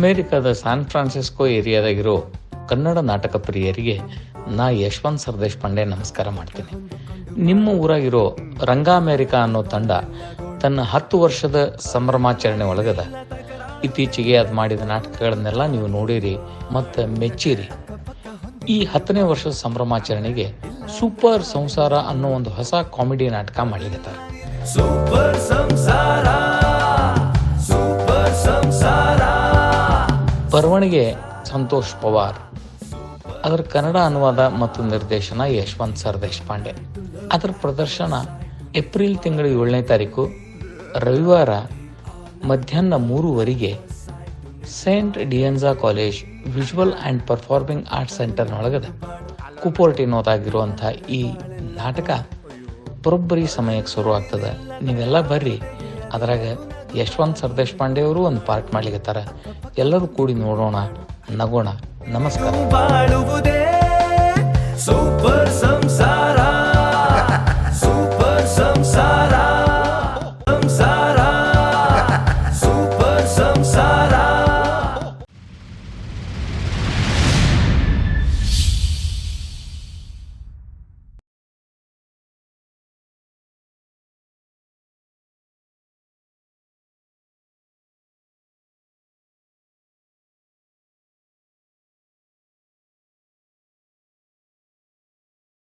ಅಮೇರಿಕಾದ San Francisco ಏರಿಯಾದಾಗಿರೋ Kannada ನಾಟಕ ಪ್ರಿಯರಿಗೆ ನಾ ಯಶವಂತ್ ಸರ್ದೇಶ್ ಪಾಂಡೆ ನಮಸ್ಕಾರ ಮಾಡ್ತೀನಿ. ನಿಮ್ಮ ಊರಾಗಿರೋ ರಂಗ ಅಮೆರಿಕ ಅನ್ನೋ ತಂಡ ತನ್ನ ಹತ್ತು ವರ್ಷದ ಸಂಭ್ರಮಾಚರಣೆ ಒಳಗದ. ಇತ್ತೀಚೆಗೆ ಅದು ಮಾಡಿದ ನಾಟಕಗಳನ್ನೆಲ್ಲ ನೀವು ನೋಡಿರಿ, ಮತ್ತು ಮೆಚ್ಚಿರಿ. ಈ ಹತ್ತನೇ ವರ್ಷದ ಸಂಭ್ರಮಾಚರಣೆಗೆ ಸೂಪರ್ ಸಂಸಾರ ಅನ್ನೋ ಒಂದು ಹೊಸ ಕಾಮಿಡಿ ನಾಟಕ ಮಾಡ್ಲಿಕತ್ತಾರ ಬರವಣಿಗೆ ಸಂತೋಷ್ ಪವಾರ್. ಅದರ ಕನ್ನಡ ಅನುವಾದ ಮತ್ತು ನಿರ್ದೇಶನ ಯಶವಂತ್ ಸರ್ ದೇಶಪಾಂಡೆ. ಅದರ ಪ್ರದರ್ಶನ ಏಪ್ರಿಲ್ ತಿಂಗಳ ಏಳನೇ ತಾರೀಕು, ರವಿವಾರ ಮಧ್ಯಾಹ್ನ ಮೂರುವರೆಗೆ Saint De Anza college visual and performing arts ಸೆಂಟರ್ನೊಳಗದ ಕುಪೋರ್ಟಿನೋದಾಗಿರುವಂಥ ಈ ನಾಟಕ ಬರೋಬ್ಬರಿ ಸಮಯಕ್ಕೆ ಶುರು ಆಗ್ತದೆ ನೀವೆಲ್ಲ ಬರ್ರಿ, ಅದ್ರಾಗ ಯಶವಂತ್ ಸರ್ದೇಶ್ ಪಾಂಡೆ ಅವರು ಒಂದು ಪಾರ್ಟ್ ಮಾಡ್ಲಿಕ್ಕೆ ಎಲ್ಲರೂ ಕೂಡಿ ನೋಡೋಣ ನಗೋಣ. ನಮಸ್ಕಾರ.